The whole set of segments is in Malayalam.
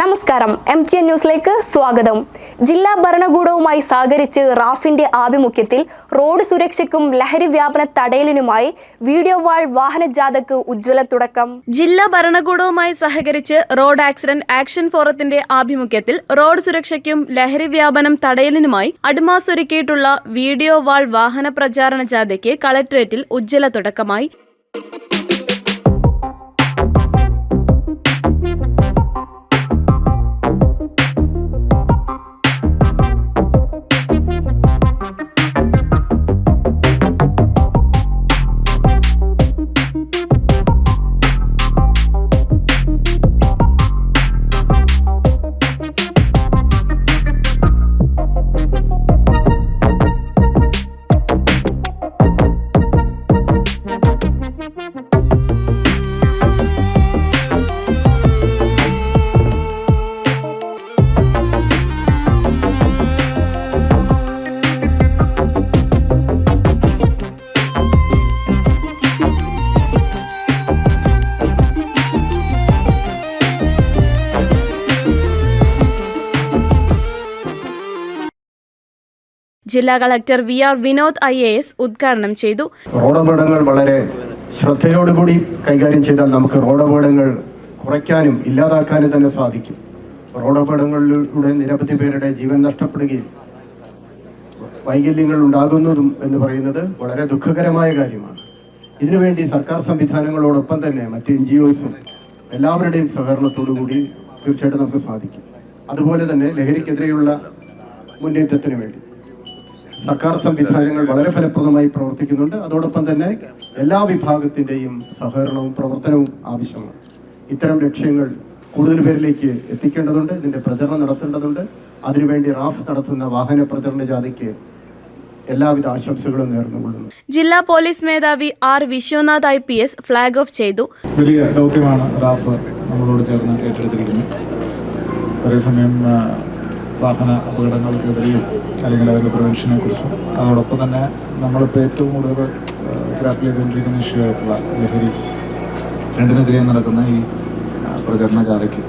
നമസ്കാരം. എം ടി എൻ ന്യൂസിലേക്ക് സ്വാഗതം. ജില്ലാ ഭരണകൂടവുമായി സഹകരിച്ച് റാഫിന്റെ ആഭിമുഖ്യത്തിൽ റോഡ് സുരക്ഷയ്ക്കും ലഹരി വ്യാപന തടയലിനുമായി വീഡിയോ വാൾ വാഹന ജാഥക്ക് ഉജ്ജ്വല തുടക്കം. ജില്ലാ ഭരണകൂടവുമായി സഹകരിച്ച് റോഡ് ആക്സിഡന്റ് ആക്ഷൻ ഫോറത്തിന്റെ ആഭിമുഖ്യത്തിൽ റോഡ് സുരക്ഷയ്ക്കും ലഹരി വ്യാപനം തടയലിനുമായി അഡ്മാസൊരുക്കിയിട്ടുള്ള വീഡിയോ വാൾ വാഹന പ്രചാരണ ജാഥയ്ക്ക് കളക്ടറേറ്റിൽ ഉജ്ജ്വല തുടക്കമായി. ജില്ലാ collector V R Vinod I A S ഉദ്ഘാടനം ചെയ്തു. റോഡപകടങ്ങൾ വളരെ ശ്രദ്ധയോടുകൂടി കൈകാര്യം ചെയ്താൽ നമുക്ക് റോഡപകടങ്ങൾ കുറയ്ക്കാനും ഇല്ലാതാക്കാനും തന്നെ സാധിക്കും. റോഡപകടങ്ങളിലൂടെ നിരവധി പേരുടെ ജീവൻ നഷ്ടപ്പെടുകയും വൈകല്യങ്ങൾ ഉണ്ടാകുന്നതും എന്ന് പറയുന്നത് വളരെ ദുഃഖകരമായ കാര്യമാണ്. ഇതിനുവേണ്ടി സർക്കാർ സംവിധാനങ്ങളോടൊപ്പം തന്നെ മറ്റ് എൻ ജി ഒസും എല്ലാവരുടെയും സഹകരണത്തോടു കൂടി തീർച്ചയായിട്ടും നമുക്ക് സാധിക്കും. അതുപോലെ തന്നെ ലഹരിക്കെതിരെയുള്ള മുന്നേറ്റത്തിന് വേണ്ടി. സർക്കാർ സംവിധാനങ്ങൾ വളരെ ഫലപ്രദമായി പ്രവർത്തിക്കുന്നുണ്ട്. അതോടൊപ്പം തന്നെ എല്ലാ വിഭാഗത്തിന്റെയും സഹകരണവും പ്രവർത്തനവും ആവശ്യമാണ്. ഇത്തരം ലക്ഷ്യങ്ങൾ കൂടുതൽ പേരിലേക്ക് എത്തിക്കേണ്ടതുണ്ട്. ഇതിന്റെ പ്രചരണം നടത്തേണ്ടതുണ്ട്. അതിനുവേണ്ടി റാഫ് നടത്തുന്ന വാഹന പ്രചരണ ജാഥയ്ക്ക് എല്ലാവിധ ആശംസകളും നേർന്നുകൊള്ളുന്നു. ജില്ലാ പോലീസ് മേധാവി R Viswanath I P S flag off ചെയ്തു. വലിയ ദൗത്യമാണ് റാഫ് നമ്മളോട് ചേർന്ന് ഏറ്റെടുത്തിരിക്കുന്നത്. അതേസമയം വാഹന അപകടങ്ങൾക്കെതിരെയും അല്ലെങ്കിൽ അതിന്റെ പ്രിവെൻഷനെ കുറിച്ചും. അതോടൊപ്പം തന്നെ നമ്മളിപ്പോൾ ഏറ്റവും കൂടുതൽ ഗ്രാപ്പിൽ ചെയ്തുകൊണ്ടിരിക്കുന്ന ഇഷ്യൂ ആയിട്ടുള്ള ലഹരി രണ്ടിനെതിരെ നടക്കുന്ന ഈ പ്രചരണ ജാഥയ്ക്ക്.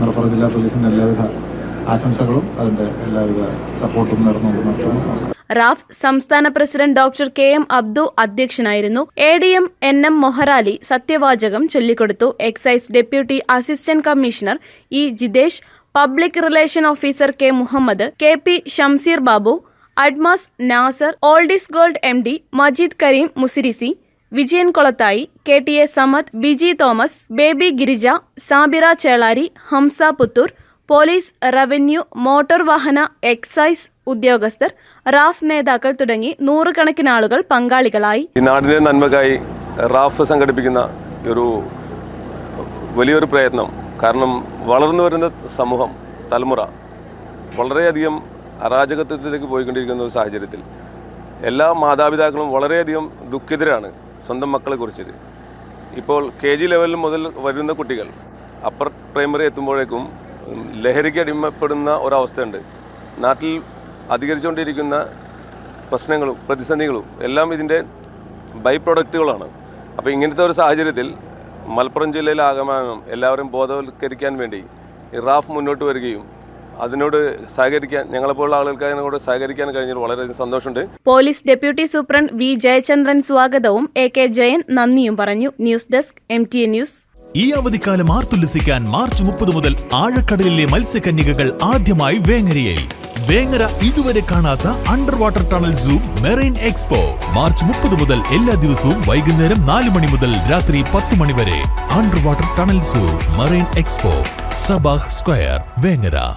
മലപ്പുറം ജില്ലാ പോലീസിന്റെ എല്ലാവിധ ആശംസകളും അതിന്റെ എല്ലാവിധ സപ്പോർട്ടും നമസ്കാരം റാഫ് സംസ്ഥാന president doctor K M Abdu അധ്യക്ഷനായിരുന്നു. A D M N M Moharali സത്യവാചകം ചൊല്ലിക്കൊടുത്തു. Excise deputy assistant commissioner E Jithesh public relation officer K Muhammad K P Shamseer Babu അഡ്മാസ് Nasar Oldis gold M D Majeed Kareem മുസിരിസി Vijayan Kolathayi K T A Samad Biji Thomas Baby Girija Sabira Chelari Hamsa Puthur police revenue motor വാഹന എക്സൈസ് ഉദ്യോഗസ്ഥർ റാഫ് നേതാക്കൾ തുടങ്ങി നൂറുകണക്കിന് ആളുകൾ പങ്കാളികളായി. ഈ നാടിന്റെ നന്മക്കായി റാഫ് സംഘടിപ്പിക്കുന്ന ഒരു വലിയൊരു പ്രയത്നം കാരണം വളർന്നു വരുന്ന സമൂഹം തലമുറ വളരെയധികം അരാജകത്വത്തിലേക്ക് പോയിക്കൊണ്ടിരിക്കുന്ന ഒരു സാഹചര്യത്തിൽ എല്ലാ മാതാപിതാക്കളും വളരെയധികം ദുഃഖിതരാണ് സ്വന്തം മക്കളെ കുറിച്ചിട്ട് ഇപ്പോൾ കെ ജി ലെവലിൽ മുതൽ വരുന്ന കുട്ടികൾ അപ്പർ പ്രൈമറി എത്തുമ്പോഴേക്കും ലഹരിക്ക് അടിമപ്പെടുന്ന ഒരവസ്ഥയുണ്ട്. നാട്ടിൽ അധികരിച്ചുകൊണ്ടിരിക്കുന്ന പ്രശ്നങ്ങളും പ്രതിസന്ധികളും എല്ലാം ഇതിന്റെ ബൈ പ്രൊഡക്റ്റുകളാണ്. അപ്പോൾ ഇങ്ങനത്തെ ഒരു സാഹചര്യത്തിൽ മലപ്പുറം ജില്ലയിലെ ആഗമനം എല്ലാവരും ബോധവൽക്കരിക്കാൻ വേണ്ടി ഇറാഫ് റാഫ് മുന്നോട്ട് വരികയും അതിനോട് സഹകരിക്കാൻ ഞങ്ങളെപ്പോലുള്ള ആളുകൾക്ക് അതിനോട് സഹകരിക്കാൻ കഴിഞ്ഞത് വളരെയധികം സന്തോഷമുണ്ട്. Police deputy superintendent V Jayachandran സ്വാഗതവും എ കെ ജയൻ നന്ദിയും പറഞ്ഞു. News desk M T A news. ഈ അവധിക്കാലം ആർത്തുല്ലസിക്കാൻ മാർച്ച് മുപ്പത് മുതൽ ആഴക്കടലിലെ മത്സ്യകന്യകകൾ ആദ്യമായി വേങ്ങരയിൽ. വേങ്ങര ഇതുവരെ കാണാത്ത under water tunnel zoo marine expo March മുപ്പത് മുതൽ എല്ലാ ദിവസവും വൈകുന്നേരം നാല് മണി മുതൽ രാത്രി പത്ത് മണി വരെ under water tunnel zoo marine expo Sabah square Vengara.